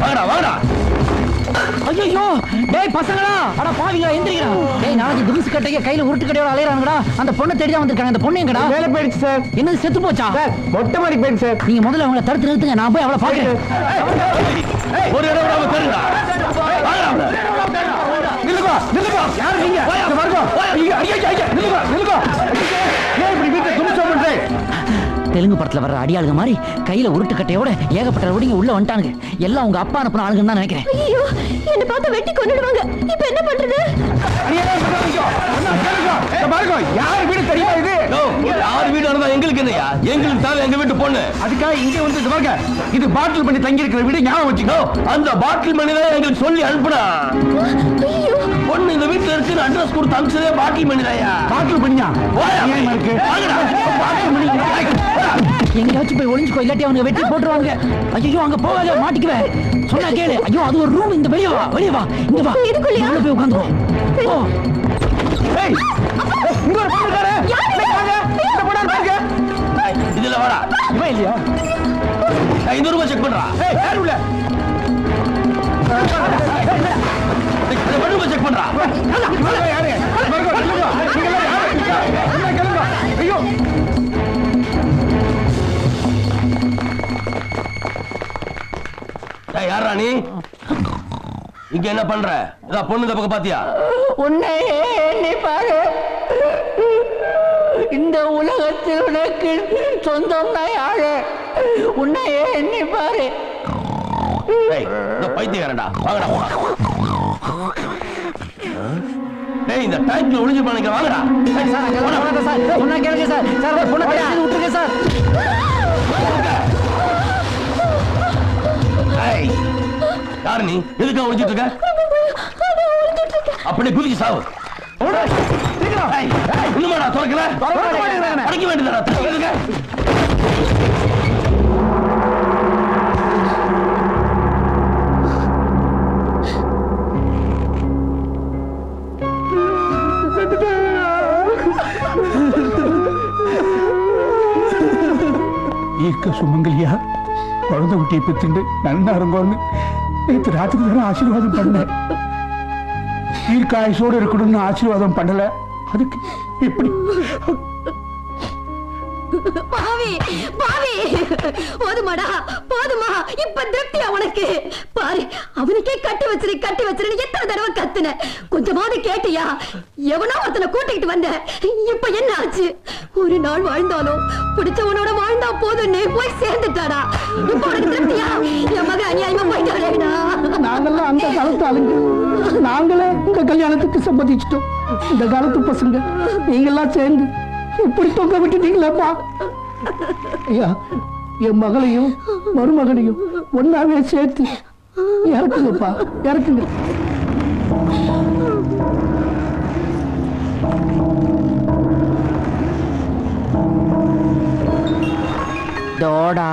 வாங்கடா வாங்கடா ஐயோ டேய் பசங்களா! அட பாவிங்களா எந்திரிக்கிறா. டேய் நாளைக்கு கட்டைங்க கையில உருட்டு கட்டையோட அலையறாங்கடா அந்த பொண்ணை தேடி தான் வந்திருக்காங்க. அந்த பொண்ணு எங்கடா? வேலை போயிடுச்சு சார் என்னது செத்து போச்சா? சார் மொட்டை மாடி போயிடுச்சு சார் நீங்க முதல்ல அவங்கள தடுத்து நிறுத்துங்க. நான் போய் அவளை பாக்குறேன் ஒரு இடம் விடாம தேடுங்கடா வாங்கடா நில்லுங்க நில்லுங்க யார் நீங்க? இங்க வருங்க ஐயா ஐயா ஐயா நில்லுங்க நில்லுங்க ஏன் இப்படி வீட்டை துணிச்சோம் பண்றேன் தெலுங்கு படத்துல வர்ற அடியாளுங்க மாதிரி கையில உருட்டு கட்டையோட ஏகப்பட்ட ரவுடிங்க உள்ள வந்துட்டானுங்க. எல்லாம் உங்க அப்பா அனுப்புன ஆளுங்கன்னு தான் நினைக்கிறேன். ஐயோ என்ன பார்த்து வெட்டி கொன்னுடுவாங்க. இப்ப என்ன பண்றது? பாருங்க யார் வீடு தெரியுமா இது? யார் வீடு இருந்தா எங்களுக்கு எங்களுக்கு தேவை எங்க வீட்டு பொண்ணு. அதுக்காக இங்க வந்து இது பாருங்க. இது பாட்டில் பண்ணி தங்கி இருக்கிற வீடு ஞாபகம் வச்சுக்கோ. அந்த பாட்டில் மணி தான் எங்களுக்கு சொல்லி அனுப்புனா. பொண்ணு இந்த வீட்டுல இருக்குன்னு அட்ரஸ் கொடுத்து அனுப்பிச்சதே மணி தான்யா பாட்டில் பண்ணியா இருக்கு? பண்ணி எங்கேயாச்சும் போய் ஒளிஞ்சுக்கோ இல்லாட்டி அவனுங்க வெட்டி போட்டுருவாங்க. ஐயோ அங்க போகாத மாட்டிக்குவேன் சொன்னா கேளு. ஐயோ அது ஒரு ரூம் இந்த வெளிய வா வெளிய வா. இங்க வா. இதுக்குள்ளயா? உள்ள போய் உட்காந்துருவோம் ஓ ஏய் இங்க ஒரு பொண்ணு இருக்காரு. இந்த இதுல வாடா. இவன் இல்லையா? ஐநூறு ரூபாய் செக் பண்றா. ஏய் யார் உள்ள? செக் பண்றா என்ன ஐயோ நீ? இங்க என்ன பண்ற? இதா பொண்ணு இந்த பக்கம் பாத்தியா? உன்னை எண்ணி பாரு. இந்த உலகத்தில் உனக்கு சொந்தம் தான் யாரு? உன்னை எண்ணி பாரு. பைத்தியக்காரன்டா வாங்கடா. போடா ஏய் இந்த டேங்க்ல ஒளிஞ்சு பண்ணிக்க வாங்கடா. சார் வராத சார் சொன்னா கேளுங்க சார். சார் பொண்ணை விட்டுருங்க சார். ஏய், யாரு நீ? எதுக்காக ஒளிஞ்சிட்டு இருக்க? அப்படி குதிச்சு சாவு. இன்னுமாடா திறக்கல? அடைக்க வேண்டியதாடா திறக்கிறதுக்கு இருக்க சுமங்கலியா? குழந்தை குட்டியை பெத்துண்டு நல்லா இருங்கோன்னு நேற்று ராத்திரி தானே ஆசீர்வாதம் பண்ணேன். ஈர்க்க இருக்கணும்னு ஆசீர்வாதம் பண்ணல. அதுக்கு எப்படி? பாவி பாவி. போதுமாடா போதுமா. இப்ப திருப்தியா உனக்கு? பாரு அவனுக்கே கட்டி வச்சிரு கட்டி வச்சிருன்னு எத்தனை தடவை கத்துன. கொஞ்சமாவது கேட்டியா? எவனோ ஒருத்தனை கூட்டிக்கிட்டு வந்த. இப்ப என்ன ஆச்சு? ஒரு நாள் வாழ்ந்தாலும் பிடிச்சவனோட வாழ்ந்தா போதும்னு போய் சேர்ந்துட்டாடா. இப்ப உனக்கு திருப்தியா? என் மகன் அநியாயமா போயிட்டாரேடா. நாங்கெல்லாம் அந்த காலத்து ஆளுங்க. நாங்களே இந்த கல்யாணத்துக்கு சம்மதிச்சிட்டோம். இந்த காலத்து பசங்க. நீங்கெல்லாம் சேர்ந்து இப்படி தொங்க விட்டுட்டீங்களேப்பா? ஐயா என் மகளையும் மருமகனையும் ஒன்னாவே சேர்த்து இறக்குங்கப்பா இறக்குங்க. தோடா.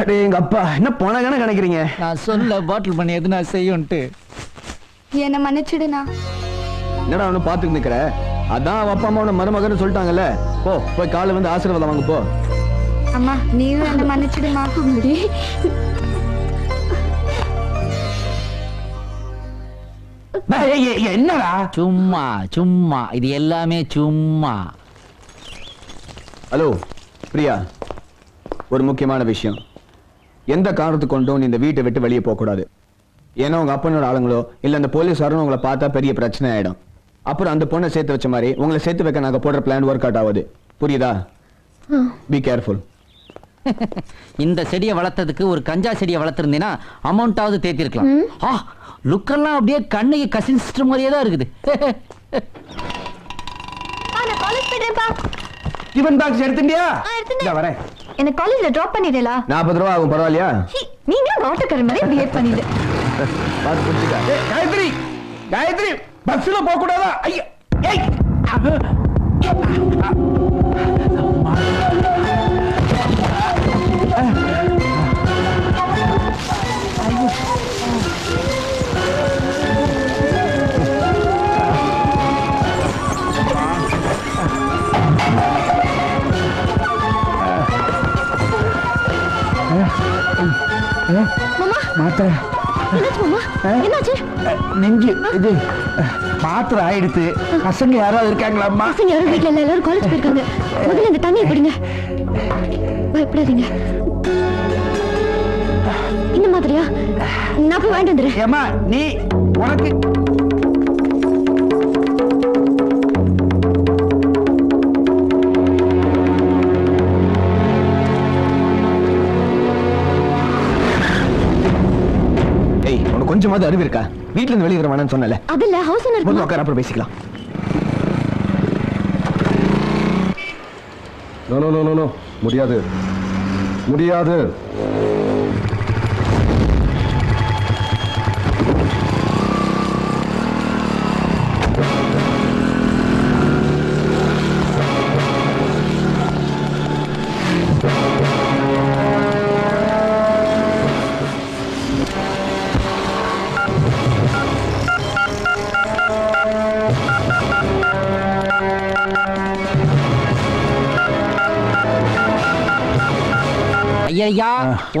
அடே எங்க அப்பா என்ன போனகான நினைக்கிறீங்க? நான் சொல்ல பாட்டில் பண்ணி எது நான் செய்யும்ட்டு என்ன மன்னிச்சிடுனா என்னடா அவனு பாத்துக்கு நிக்கிற? அதான் அவ அப்பா அம்மா உன மருமகன்னு சொல்லிட்டாங்கல்ல. போ போய் காலை வந்து ஆசீர்வாதம் வாங்க போ. அம்மா நீயும் என்ன மன்னிச்சிடுமா? என்னடா? சும்மா சும்மா. இது எல்லாமே சும்மா. ஹலோ பிரியா. ஒரு முக்கியமான விஷயம். எந்த காரணத்தை கொண்டும் நீ இந்த வீட்டை விட்டு வெளியே போகக்கூடாது. ஏன்னா உங்க அப்பனோட ஆளுங்களோ இல்ல அந்த போலீஸாரும் உங்களை பார்த்தா பெரிய பிரச்சனை ஆயிடும். அப்புறம் அந்த பொண்ணை சேர்த்து வச்ச மாதிரி உங்களை சேர்த்து வைக்க நாங்க போடுற பிளான் ஒர்க் அவுட் ஆகுது. புரியுதா? பி கேர்ஃபுல் இந்த செடியை வளர்த்ததுக்கு ஒரு கஞ்சா செடியை வளர்த்துருந்தீங்கன்னா அமௌண்ட்டாவது தேத்திருக்கலாம். ஆ லுக்கெல்லாம் அப்படியே கண்ணுக்கு கசின் சிஸ்டர் மாதிரியே தான் இருக்குது நான் டிஃபன் பாக்ஸ் எடுத்துட்டியா. இதோ வரேன். என்ன காலேஜ்ல டிராப் பண்ணிடலா நாற்பது ரூபா ஆகும் பரவாயில்லையா நீங்க ஆட்டோக்காரர் மாதிரி பிஹேவ் பண்ணிடு பார்த்து புரிஞ்சுக்க ஏய், காயத்ரி காயத்ரி பஸ்ல போக கூடாதா ஐயா ஏய் மாத்திரை. நெஞ்சு இது அஹ், மாத்திரை ஆயிடுத்து. பசங்க யாராவது இருக்காங்களா அம்மா பசங்க யாரும் வீட்ல இல்ல எல்லாரும் காலேஜ் போயிருக்காங்க. முதல்ல இந்த தண்ணியை பிடிங்க பயப்படாதீங்க. இந்த மாதிரியா? நான் போய் வாங்கிட்டு வந்துடுறேன். ஏமா நீ உனக்கு கொஞ்சமாவது அறிவு இருக்கா? வீட்டுல இருந்து வெளியே வேணாம்னு சொன்னல அதுல ஹவுஸ் ஓனர் முதல்ல உட்கார அப்புறம் பேசிக்கலாம். நோ நோ நோ நோ முடியாது. முடியாது.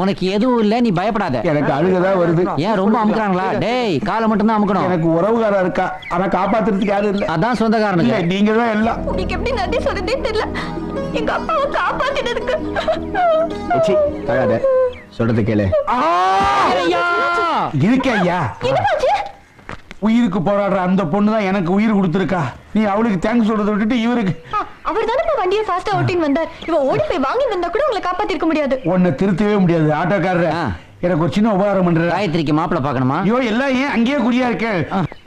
உனக்கு எதுவும் இல்ல நீ பயப்படாத. எனக்கு அழுகதான் வருது. ஏன் ரொம்ப அமுக்குறாங்களா? டேய் காலை மட்டும் தான் அமுக்கணும். எனக்கு உறவுகாரா இருக்கா. ஆனா காப்பாத்துறதுக்கு யாரும் இல்ல. அதான் சொந்தக்காரனுங்க. இல்ல நீங்க தான் எல்லாம். உங்களுக்கு எப்படி நன்றி சொல்றதே தெரியல. எங்க அப்பாவை காப்பாத்தினதுக்கு. ஏச்சி தகாத. சொல்றது கேளு. ஐயா! இருக்கே ஐயா. உயிருக்கு போராடுற அந்த பொண்ணு தான் எனக்கு உயிர் கொடுத்துருக்கா. நீ அவளுக்கு தேங்க்ஸ் சொல்றதை விட்டுட்டு இவருக்கு அவர் வண்டியை ஃபாஸ்டா ஓட்டின்னு வந்தார். இவ ஓடி போய் வாங்கி வந்தா கூட உங்களை காப்பாத்திருக்க முடியாது. உன்னை திருத்தவே முடியாது. ஆட்டோக்காரர். எனக்கு ஒரு சின்ன உபகாரம் பண்ற காயத்ரிக்கு மாப்பிள்ள பார்க்கணுமா? ஐயோ எல்லாம் ஏன் அங்கேயே குறியா இருக்க?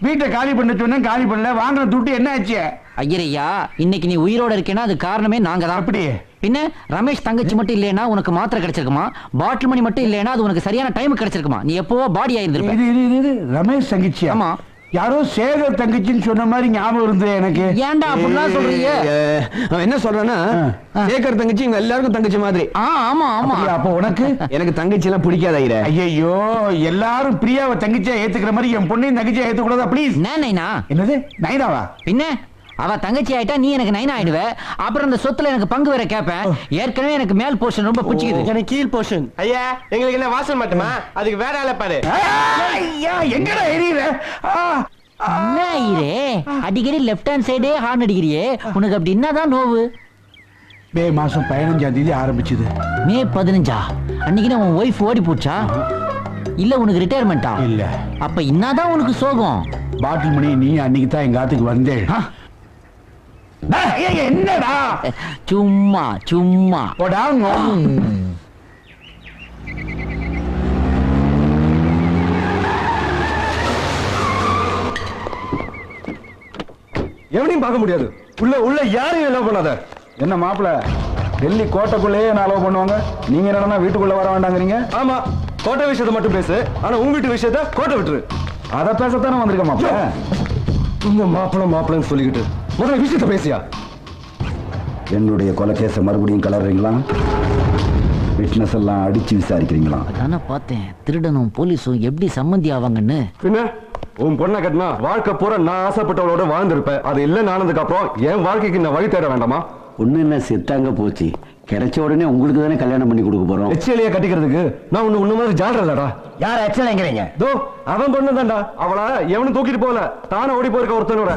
வீட்டை காலி பண்ண சொன்னா காலி பண்ணல. வாங்கின துட்டு என்ன ஆச்சு? ஐயரையா இன்னைக்கு நீ உயிரோட இருக்கேன்னா அது காரணமே நாங்க தான். அப்படி பின்ன ரமேஷ் தங்கச்சி மட்டும் இல்லைனா உனக்கு மாத்திரை கிடைச்சிருக்குமா? பாட்டில் மணி மட்டும் இல்லைனா அது உனக்கு சரியான டைம் கிடைச்சிருக்குமா? நீ எப்பவோ பாடி ஆயிருந்திருப்ப. இது இது இது, இது ரமேஷ் தங்கச்சி ஆமா. யாரோ சேகர் தங்கச்சின்னு சொன்ன மாதிரி ஞாபகம் இருந்தது எனக்கு. ஏன்டா அப்படிலாம் சொல்றீங்க? அவன் என்ன சொல்றான்னா சேகர் தங்கச்சி இவங்க எல்லாருக்கும் தங்கச்சி மாதிரி. ஆமா ஆமா. அப்ப உனக்கு? எனக்கு தங்கச்சி எல்லாம் பிடிக்காத ஐயோ எல்லாரும் பிரியாவை தங்கச்சியா ஏத்துக்கிற மாதிரி என் பொண்ணையும் தங்கச்சியா ஏத்துக்கூடாதா ப்ளீஸ் என்ன நைனா? என்னது? நைனாவா? பின்ன? அவ தங்கச்சி ஆயிட்டா நீ எனக்கு நைனா ஆயிடுவ. அப்புறம் அந்த சொத்துல எனக்கு பங்கு வேற கேட்பேன் ஏற்கனவே எனக்கு மேல் போர்ஷன் ரொம்ப பிடிச்சிக்குது. எனக்கு கீழ் போர்ஷன் ஐயா எங்களுக்கு என்ன வாசல் மட்டுமா? அதுக்கு வேற ஆளை பாரு. ஐயா எங்கடா எரியுற. என்ன ஐயரே அடிக்கடி லெஃப்ட் ஹேண்ட் சைடே ஹார்ன் அடிக்கிறியே. உனக்கு அப்படி என்னதான் நோவு? மே மாசம் பதினஞ்சாம் தேதி ஆரம்பிச்சது. மே பதினஞ்சா? அன்னைக்கு உன் ஒய்ஃப் ஓடி போச்சா? இல்ல உனக்கு ரிட்டையர்மெண்டா இல்ல. அப்ப என்னதான் உனக்கு சோகம்? பாட்டில் மணி நீ அன்னைக்கு தான் எங்க ஆத்துக்கு வந்தேன். என்னடா? சும்மா சும்மா. போடா. எவனையும் பார்க்க முடியாது. உள்ள உள்ள யாரையும் என்ன பண்ணாத. என்ன மாப்பிள டெல்லி கோட்டைக்குள்ளேயே நான் அலோவ் பண்ணுவாங்க? நீங்க என்னடா வீட்டுக்குள்ள வர வேண்டாங்கிறீங்க? ஆமா கோட்டை விஷயத்தை மட்டும் பேசு. ஆனா உன் வீட்டு விஷயத்த கோட்டை விட்டுரு. அதை பேசத்தானே வந்திருக்க மாப்பிள? உங்க மாப்பிள மாப்பிளன்னு சொல்லிக்கிட்டு. முதல்ல விஷயத்த பேசியா? என்னுடைய கொலைகேச மறுபடியும் கலர்றீங்களா? விட்னஸ் எல்லாம் அடிச்சு விசாரிக்கிறீங்களா? அதானே பார்த்தேன். திருடனும் போலீஸும் எப்படி சம்மந்தி ஆவாங்கன்னு. பின்ன? உன் பொண்ணை கட்டினா வாழ்க்கை பூரா நான் ஆசைப்பட்டவளோட வாழ்ந்திருப்பேன். அது இல்லைன்னு ஆனதுக்கு அப்புறம் என் வாழ்க்கைக்கு நான் வழி தேட வேண்டாமா? ஒண்ணு என்ன செத்தாங்க போச்சு. கிடைச்ச உடனே உங்களுக்கு தானே கல்யாணம் பண்ணி கொடுக்க போறோம். எச்சியலையா கட்டிக்கிறதுக்கு நான் உன்னை உன்ன மாதிரி ஜாடுறலடா யார் எச்சலைங்கிறீங்க தோ அவன் பொண்ணு தான்டா அவளை எவனும் தூக்கிட்டு போகல. தானே ஓடி போயிருக்க ஒருத்தனோட.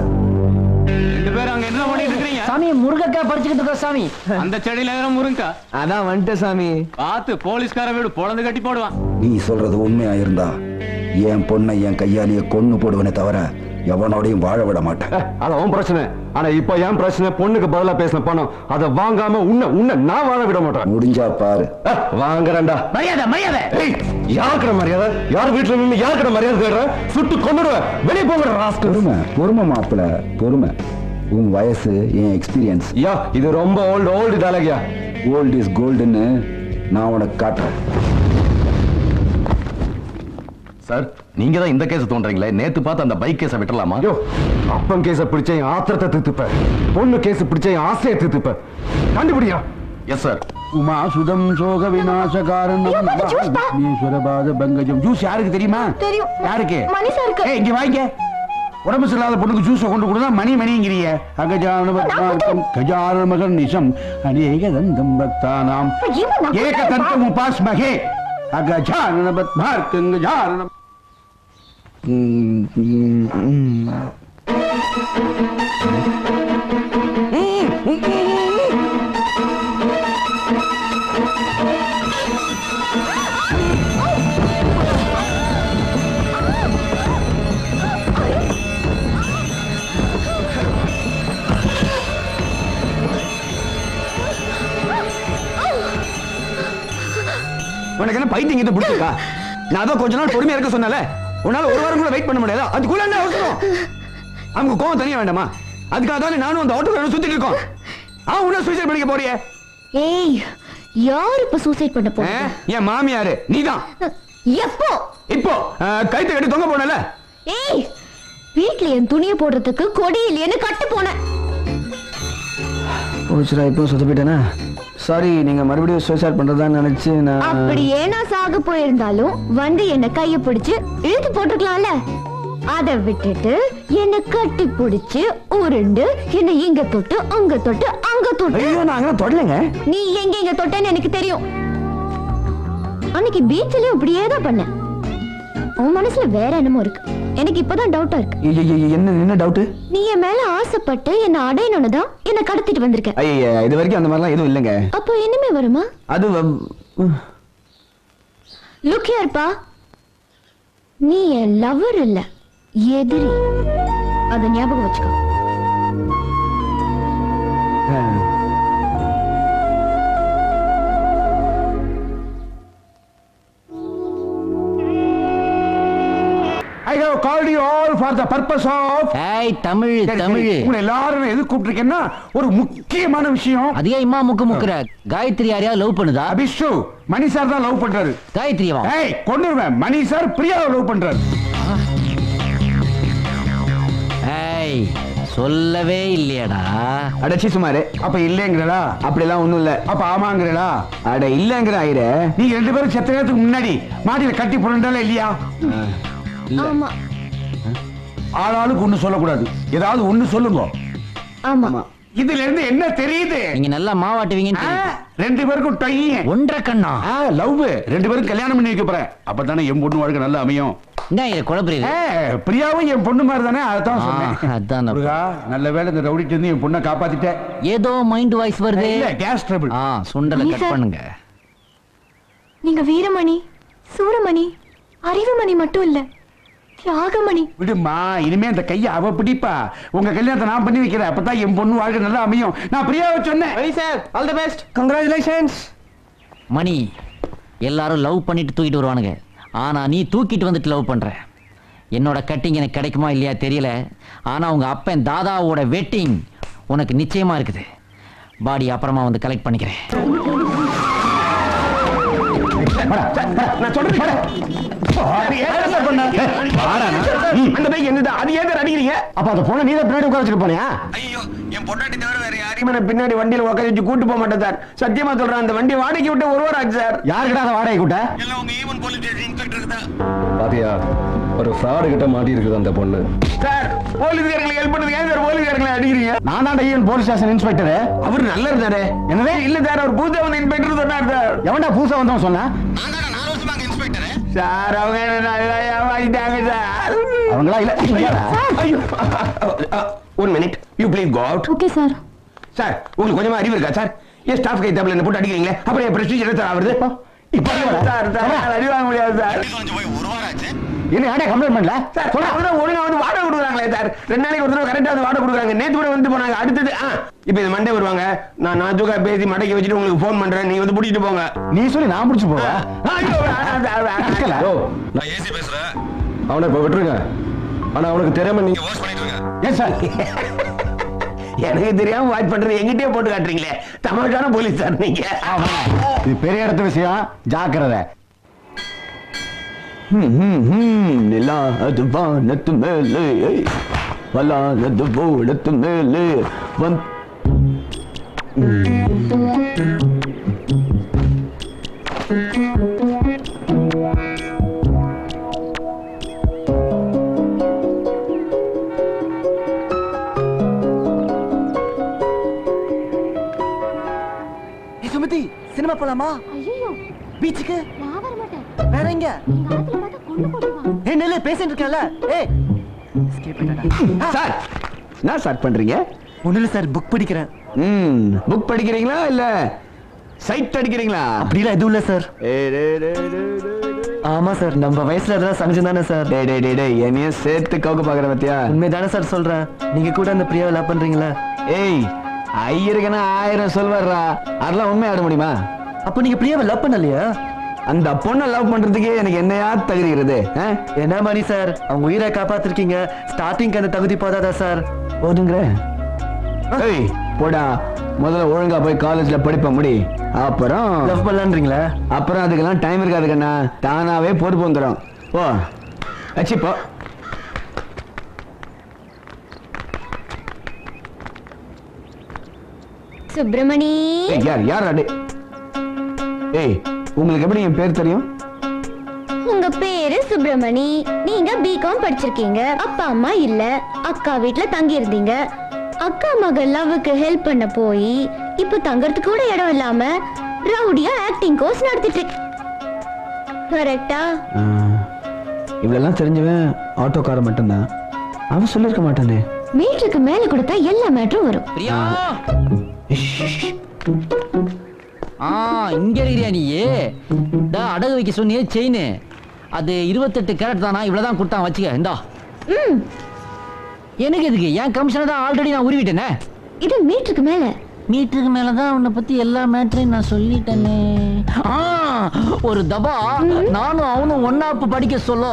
ரெண்டு பேரும் அங்க என்ன பண்ணிட்டு இருக்கீங்க சாமி முருகக்காய் பறிச்சுக்கிட்டு இருக்கோம் சாமி? அந்த செடியில எதிரம் முருங்கா? அதான் வந்துட்டேன் சாமி. பார்த்து போலீஸ்கார வீடு பொழந்து கட்டி போடுவான். நீ சொல்றது உண்மையா இருந்தா என் பொண்ணை என் கையாலேயே கொன்னு போடுவனே தவிர எவனோடையும் வாழ விட மாட்டேன். ஏ, அது அவன் பிரச்சனை. ஆனா இப்ப என் பிரச்சனை? பொண்ணுக்கு பதிலா பேசின பணம். அதை வாங்காம உன்னை உன்னை நான் வாழ விட மாட்டேன். முடிஞ்சா பாரு. வாங்குறேன்டா. மரியாதை மரியாதை. ஏய், யாருக்கிற மரியாதை? யார் வீட்டுல நின்னு யாருக்கிற மரியாதை தேடுறேன் சுட்டு கொண்டுடுவேன் வெளியே போகிற ராஸ்கல் பொறுமை பொறுமை மாப்பிள பொறுமை. உன் வயசு என் எக்ஸ்பீரியன்ஸ் யா இது ரொம்ப ஓல்டு ஓல்டு டேலகியா கோல்டு இஸ் கோல்டுன்னு நான் உனக்கு காட்டுறேன். சார் நீங்க தான் இந்த கேஸ் தோன்றீங்களே? நேத்து பார்த்து அந்த பைக் கேஸை விட்டுறலாமா? ஐயோ அப்பன் கேஸ பிடிச்ச என் ஆத்திரத்தை திருத்துப்பேன் பொண்ணு கேஸ் பிடிச்ச என் ஆசையை திருத்துப்பேன் கண்டுபிடியா? எஸ் சார் உமா சுதம் சோக விநாச காரணம். ஈஸ்வரபாத பங்கஜம். ஜூஸ் யாருக்கு தெரியுமா? தெரியும். யாருக்கு? மணி சாருக்கு. ஏய் இங்க வாங்க. உடம்பு சரியில்லாத பொண்ணுக்கு ஜூஸ் கொண்டு கொடுத்தா மணி மணிங்கிறிய அகஜான பத்மார்க்கம் கஜான மகன் நிஷம் அநேக தந்தம் பக்தானாம். ஏக தந்தம் உபாஸ்மகே அகஜானன பத்மார்க்கங்க ஜானனம் ம், ம், ம். உனக்கு என்ன பைத்தியம் கிட்ட பிடிச்சிருக்கா? நான் அதான் கொஞ்ச நாள் பொறுமையா இருக்க சொன்னல உன்னால ஒரு வாரம் கூட வெயிட் பண்ண முடியாது? அதுக்குள்ள என்ன அவசரம்? அவங்க கோவம் தனியா வேண்டாமா? அதுக்காக தானே நானும் அந்த ஆட்டோ சுத்திட்டு இருக்கோம். அவன் உன்ன சூசைட் பண்ணிக்க போறியே. ஏய் யார் இப்ப சூசைட் பண்ண ஆ? போறீங்க? என் மாமியாரு நீதான் எப்போ? இப்போ ஆ, கழுத்தை கட்டி தொங்க போனல ஏய் வீட்ல என் துணியை போடுறதுக்கு கொடி இல்லையேன்னு கட்டு போனேன். போச்சுடா இப்போ சுத்த போயிட்டேனா சாரி நீங்க மறுபடியும் சூசைட் பண்றதா நினைச்சு நான் அப்படியே நான் சாக போயிருந்தாலும் வந்து என்ன கைய பிடிச்சு இழுத்து போட்டுக்கலாம்ல? அத விட்டுட்டு என்ன கட்டி பிடிச்சு உருண்டு என்ன இங்க தொட்டு அங்க தொட்டு அங்க தொட்டு. ஐயோ நான் அங்கே தொடலைங்க. நீ எங்க எங்க தொட்டேன்னு எனக்கு தெரியும். அன்னைக்கு பீச்லயும் இப்படியே தான் பண்ணேன். உன் மனசுல வேற என்னமோ இருக்கு. எனக்கு இப்பதான் டவுட்டா இருக்கு. என்ன என்ன டவுட் நீ என் மேல ஆசைப்பட்டு என்ன அடையணும்னு தான் என்ன கடத்திட்டு வந்திருக்க. ஐயா இது வரைக்கும் அந்த மாதிரிலாம் எதுவும் இல்லைங்க. அப்போ இனிமே வருமா? அது லுக் ஹியர்ப்பா நீ என் லவர் இல்ல எதிரி. அத ஞாபகம் வச்சுக்கோ. Called you all for the purpose of ஏய் தமிழ் தமிழ். உங்களை எல்லாரும் எது கூப்பிட்டிருக்கேன்னா ஒரு முக்கியமான விஷயம். அதே இம்மா முக்கு முக்குற? காயத்ரி யாரையா லவ் பண்ணுதா? அபிஷு மணி சார் தான் லவ் பண்றாரு. காயத்ரியா ஏய் கொண்டுருவேன் மணி சார் பிரியாவை லவ் பண்றாரு. ஏய் சொல்லவே இல்லையடா. அடச்சி சுமாரு அப்ப இல்லைங்கிறடா அப்படிலாம் ஒண்ணும் இல்ல. அப்ப ஆமாங்கிறடா. அட இல்லங்கிற ஆயிரே. நீங்க ரெண்டு பேரும் செத்த நேரத்துக்கு முன்னாடி மாடியில கட்டி புரண்டால இல்லையா? ஆமா. ஆளாளுக்கு ஒண்ணு சொல்லக்கூடாது. ஏதாவது ஒண்ணு சொல்லுங்க. ஆமா. இதுல இருந்து என்ன தெரியுது? நீங்க நல்லா மாவாட்டுவீங்கன்னு. ரெண்டு பேருக்கும் டையன் ஒன்றரை கண்ணா? லவ். ரெண்டு பேரும் கல்யாணம் பண்ணி வைக்க போறேன். அப்பதானே என் பொண்ணு வாழ்க்கை நல்லா அமையும். பிரியாவும் என் பொண்ணு மாதிரி தானே? அதான் சொன்னேன் நல்ல வேளை இந்த ரவுடிட்டு இருந்து என் பொண்ணை காப்பாத்திட்டேன். ஏதோ மைண்ட் வாய்ஸ் வருது. இல்ல கேஸ் ட்ரபிள் சுண்டலை கட். பண்ணுங்க. நீங்க வீரமணி சூரமணி அறிவுமணி மட்டும் இல்ல. தியாகமணி. விடுமா இனிமே அந்த கையை அவ பிடிப்பா. உங்க கல்யாணத்தை நான் பண்ணி வைக்கிறேன். அப்பதான் என் பொண்ணு வாழ்க்கை நல்லா அமையும். நான் பிரியாவை சொன்னேன். Sir all the best congratulations Mani எல்லாரும் லவ் பண்ணிட்டு தூக்கிட்டு வருவானுங்க. ஆனா நீ தூக்கிட்டு வந்துட்டு லவ் பண்ற. என்னோட கட்டிங் எனக்கு கிடைக்குமா இல்லையா தெரியல. ஆனா உங்க அப்பன் தாதாவோட வெட்டிங் உனக்கு நிச்சயமா இருக்குது. பாடி அப்புறமா வந்து கலெக்ட் பண்ணிக்கிறேன். நான் சொல்றேன் அந்த பைக் என்னது அது ஏன் அடிக்கிறீங்க? அப்ப அந்த பொண்ணை நீ தான் பின்னாடி உட்கார வச்சுட்டு போனியா? ஐயோ என் பொண்டாட்டி தவிர வேற யாரையுமே பின்னாடி வண்டியில உட்கார வச்சு கூட்டு போக மாட்டேன் சார். சத்தியமா சொல்றேன் அந்த வண்டி வாடகைக்கு விட்டு ஒரு வாரம் ஆச்சு சார் யாருக்கிட்ட வாடகை கூட்ட எல்லாம் உங்க ஈவன் போலீஸ் ஸ்டேஷன் இன்ஸ்பெக்டர் தான். பாத்தியா? ஒரு ஃப்ராடு கிட்ட மாட்டி இருக்குது அந்த பொண்ணு. சார் போலீஸ்காரங்களுக்கு ஹெல்ப் பண்ணுங்க ஏன் சார் போலீஸ்காரங்களை அடிக்கிறீங்க? நான் தான் ஈவன் போலீஸ் ஸ்டேஷன் இன்ஸ்பெக்டர் அவர் நல்லா இருந்தாரு என்னவே இல்ல சார் அவர் புதுசா வந்து இன்ஸ்பெக்டர் சொன்னார் சார் எவன்டா புதுசா வந்தவன் சொன்னா? சார் அவங்க நல்லா ஏமாத்திட்டாங்க சார் அவங்களா இல்ல one minute you please go out okay sir sir உங்களுக்கு கொஞ்சமா அறிவு இருக்கா சார் ஏன் ஸ்டாஃப் கை டேபிள் என்ன போட்டு அடிக்கிறீங்களே? அப்புறம் என் பிரஸ்டீஜ் என்ன சார் ஆகுது இப்போ சார் சார் அடி வாங்க முடியாது சார் என்ன யாரா கம்ப்ளைண்ட் பண்ணல சார் சொல்ல ஒழுங்கா வந்து வாடகை கொடுக்குறாங்களே சார் ரெண்டு நாளைக்கு ஒரு தடவை கரெக்டா வந்து வாடகை கொடுக்குறாங்க கூட வந்து போனாங்க அடுத்தது ஆ இப்போ இது மண்டே வருவாங்க நான் நாஜுக்கா பேசி மடக்கி வச்சுட்டு உங்களுக்கு ஃபோன் பண்றேன் நீங்க வந்து கூட்டிட்டு போங்க நீ சொல்லி நான் முடிச்சு போவா ஐயோ, வேணாம் சார், வேணாம். யோ நான் ஏசி பேசுறேன் அவனை இப்ப விட்டுருங்க ஆனா அவனுக்கு தெரியாம நீங்க வாஷ் பண்ணிட்டு இருங்க ஏன் சார் எனக்கு தெரியாம வாட்ச் பண்றது எங்கிட்டயே போட்டு காட்டுறீங்களே தமாஷான போலீஸ் சார் நீங்க இது பெரிய இடத்து விஷயம் ஜாக்கிரதை நிலா அது வானத்து மேலே வலானது ஓடத்து மேலே. வந் சுமதி சினிமா போலாமா? பீச்சுக்கு? வேற எங்க ஏ நெல்லு பேசிட்டு இருக்கல ஏய். சார் என்ன ஸ்டார்ட் பண்றீங்க? ஒண்ணுல சார் புக் படிக்கிறேன். ம் புக் படிக்கிறீங்களா இல்ல சைட் அடிக்கிறீங்களா? அப்படிலாம் எதுவும் இல்ல சார். ஆமா சார் நம்ம வயசுல அதெல்லாம் சகஜம் தானே சார். டேய் டேய் டேய் டேய் என்னையும் சேர்த்து கவுக்க பாக்குற பத்தியா? உண்மைதானே சார் சொல்றேன். நீங்க கூட அந்த பிரியாவை லவ் பண்றீங்களா? ஏய் ஐயருக்குன்னா ஆயிரம் சொல்வார்ரா. அதெல்லாம் உண்மை ஆட முடியுமா? அப்போ நீங்க பிரியாவை லவ் பண்ணலையா? அந்த பொண்ணை லவ் பண்றதுக்கே எனக்கு என்னையா தகுதிகிறது என்ன மணி சார்? அவங்க உயிரை காப்பாத்திருக்கீங்க. ஸ்டார்டிங்க்கு அந்த தகுதி போதாதா சார்? போதுங்கிற. ஏய் போடா. முதல்ல ஒழுங்கா போய் காலேஜ்ல படிப்ப முடி. அப்புறம் லவ் பண்ணலான்றீங்களா? அப்புறம் அதுக்கெல்லாம் டைம் இருக்காது கண்ணா தானாவே பொறுப்பு வந்துடும் போ. அச்சி போ. சுப்பிரமணி. ஏய், யார் யார் அடே ஏய் உங்களுக்கு எப்படி என் பேர் தெரியும்? உங்க பேரு சுப்பிரமணி. நீங்க பிகாம் படிச்சிருக்கீங்க. அப்பா அம்மா இல்ல. அக்கா வீட்ல தங்கி இருந்தீங்க அக்கா மகள் லவ்வுக்கு ஹெல்ப் பண்ண போய் இப்ப தங்கறதுக்கு கூட இடம் இல்லாம ரவுடியா ஆக்டிங் கோர்ஸ் நடத்திட்டு கரெக்டா இவ்வளெல்லாம் தெரிஞ்சவன் ஆட்டோக்காரன் மட்டும்தான். அவன் சொல்லியிருக்க மாட்டானே. மீட்டருக்கு மேல கொடுத்தா எல்லா மேட்டரும் வரும். பிரியா! ஆ இங்க இருக்கிறியா நீ? டா அடகு வைக்க சொன்னியே செயின் அது இருபத்தெட்டு கேரட் தானா? இவ்வளவுதான் கொடுத்தான் வச்சுக்க இந்தா. எனக்கு எதுக்கு? என் கமிஷனை தான் ஆல்ரெடி நான் உருவிட்டேனே? இது மீட்டருக்கு மேல. மீட்டருக்கு மேல தான் உன்னை பத்தி எல்லா மேட்டரையும் நான் சொல்லிட்டேனே. ஆ ஒரு தபா நானும் அவனும் ஒன்னாப்பு படிக்க சொல்ல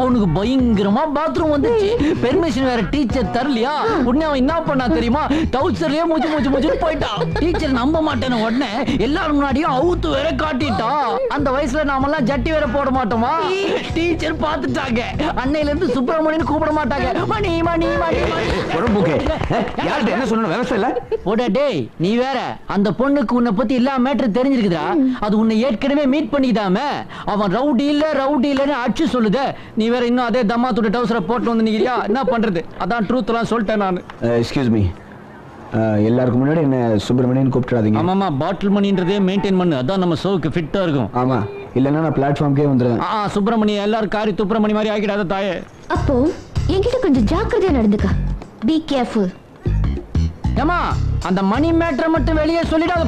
அவனுக்கு பயங்கரமா பாத்ரூம் வந்துச்சு. பெர்மிஷன் வேற டீச்சர் தரலையா? உடனே அவன் என்ன பண்ணா தெரியுமா? டவுசர்லயே மூச்சு மூச்சு மூச்சு போயிட்டான் டீச்சர் நம்ப மாட்டேன்னு உடனே எல்லாரும் முன்னாடியும் அவுத்து வேற காட்டிட்டா. அந்த வயசுல நாமெல்லாம் ஜட்டி வேற போட மாட்டோமா? டீச்சர் பார்த்துட்டாங்க அன்னையில இருந்து சுப்பிரமணியன் கூப்பிட மாட்டாங்க. மணி மணி மணி புறம்போக்கே யார்கிட்ட என்ன சொல்லணும்? விவசாயம் இல்ல? டேய் நீ வேற அந்த பொண்ணுக்கு உன்னை பத்தி எல்லா மேட்டர் தெரிஞ்சிருக்குதா அது உன்னை ஏற்கனவே மீட் பண்ணிக்கிட்டாம அவன் ரவுடி இல்ல ரவுடி இல்லன்னு அடிச்சு சொல்லுதே. நீ வேற இன்னும் அதே தம்மா துட்டு டவுசரை போட்டு வந்து நிக்கிறியா? என்ன பண்றது? அதான் ட்ரூத் எல்லாம் சொல்லிட்டேன் நான். எக்ஸ்கியூஸ் மீ எல்லாருக்கும் முன்னாடி என்ன சுப்பிரமணியன் கூப்பிட்டுறாதீங்க? ஆமாமா பாட்டில் மணின்றதே மெயின்டைன் பண்ணு. அதான் நம்ம ஷோவுக்கு ஃபிட்டா இருக்கும். ஆமா. இல்லைன்னா நான் பிளாட்ஃபார்ம்க்கே வந்துடுவேன் ஆ சுப்பிரமணி எல்லாரும் காரி துப்பிரமணி மாதிரி ஆக்கிடாத தாயே. அப்போ என்கிட்ட கொஞ்சம் ஜாக்கிரதையா நடந்துக்க. பி கேர்ஃபுல் ஏமா அந்த மணி மேட்டரை மட்டும் வெளியே சொல்லிடாத.